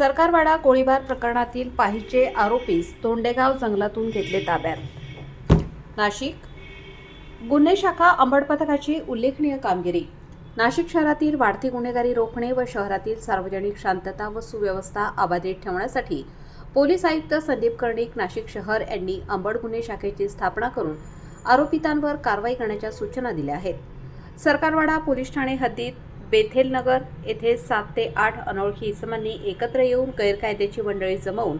सरकारवाडा गोळीबार प्रकरणातील पाहिजे आरोपीस तोंडेगाव जंगलातून घेतले ताब्यात. नाशिक गुन्हे शाखा अंबड पथकाची उल्लेखनीय कामगिरी. नाशिक शहरातील वाढती गुन्हेगारी रोखणे व शहरातील सार्वजनिक शांतता व सुव्यवस्था अबाधित ठेवण्यासाठी पोलीस आयुक्त संदीप कर्णिक नाशिक शहर यांनी अंबड गुन्हे शाखेची स्थापना करून आरोपितांवर कारवाई करण्याच्या सूचना दिल्या आहेत. सरकारवाडा पोलीस ठाणे हद्दीत बेथेलनगर येथे सात ते आठ अनोळखी इसमांनी एकत्र येऊन गैरकायद्याची मंडळी जमवून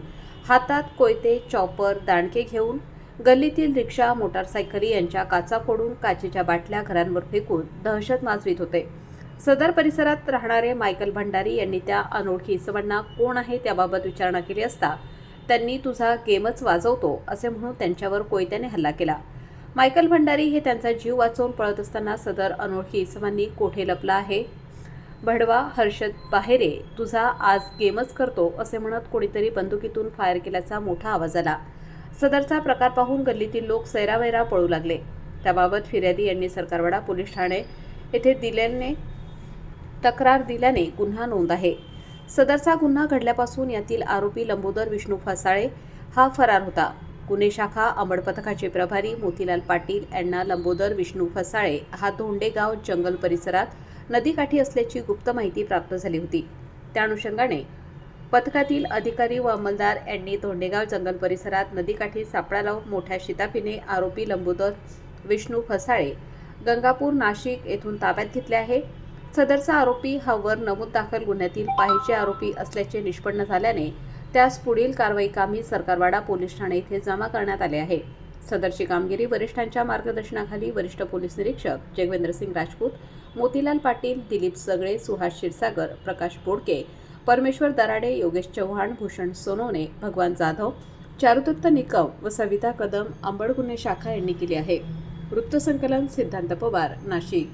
हातात कोयते चॉपर दांडके घेऊन गल्लीतील रिक्षा मोटारसायकली यांच्या काचा फोडून काचेच्या बाटल्या घरांवर फेकून दहशत माजवीत होते. सदर परिसरात राहणारे मायकल भंडारी यांनी त्या अनोळखी इसमांना कोण आहे त्याबाबत विचारणा केली असता त्यांनी तुझा गेमच वाजवतो असे म्हणून त्यांच्यावर कोयत्याने हल्ला केला. मायकल भंडारी हे त्यांचा जीव वाचवून पळत असताना सदर अनोळखी इसमांनी कोठे लपला आहे? भडवा हर्षद बाहेरे तुझा आज गेमच करतो असे म्हणत कोणीतरी बंदुकीतून फायर केल्याचा मोठा आवाज आला. सदरचा प्रकार पाहून गल्लीतील लोक सैरावैरा पळू लागले. त्याबाबत फिर्यादी यांनी सरकारवाडा पोलीस ठाणे येथे दिल्याने तक्रार दिल्याने गुन्हा नोंद आहे. सदरचा गुन्हा घडल्यापासून यातील आरोपी लंबोदर विष्णू फसाळे हा फरार होता. गुन्हे शाखा अंबड पथकाचे प्रभारी मोतीलाल पाटील यांना लंबोदर विष्णू फसाळे हा धोंडेगाव जंगल परिसरात नदीकाठी असल्याची गुप्त माहिती प्राप्त झाली होती. त्या अनुषंगाने पथकातील अधिकारी व अंमलदार यांनी धोंडेगाव जंगल परिसरात नदीकाठी सापळा लावून मोठ्या शिताफीने आरोपी लंबोदर विष्णू फसाळे गंगापूर नाशिक येथून ताब्यात घेतले आहे. सदरचा आरोपी हा वर नमूद दाखल गुन्ह्यातील पाहिजे आरोपी असल्याचे निष्पन्न झाल्याने त्यास पुढील कारवाई कामी सरकारवाडा पोलीस ठाणे येथे जमा करण्यात आले आहे. सदरची कामगिरी वरिष्ठांच्या मार्गदर्शनाखाली वरिष्ठ पोलीस निरीक्षक जगवेंद्र सिंग राजपूत मोतीलाल पाटील दिलीप सगळे सुहास क्षीरसागर प्रकाश बोडके परमेश्वर दराडे योगेश चव्हाण भूषण सोनवणे भगवान जाधव चारुदत्त निकम व सविता कदम अंबड गुन्हे शाखा यांनी केली आहे. वृत्तसंकलन सिद्धांत पवार नाशिक.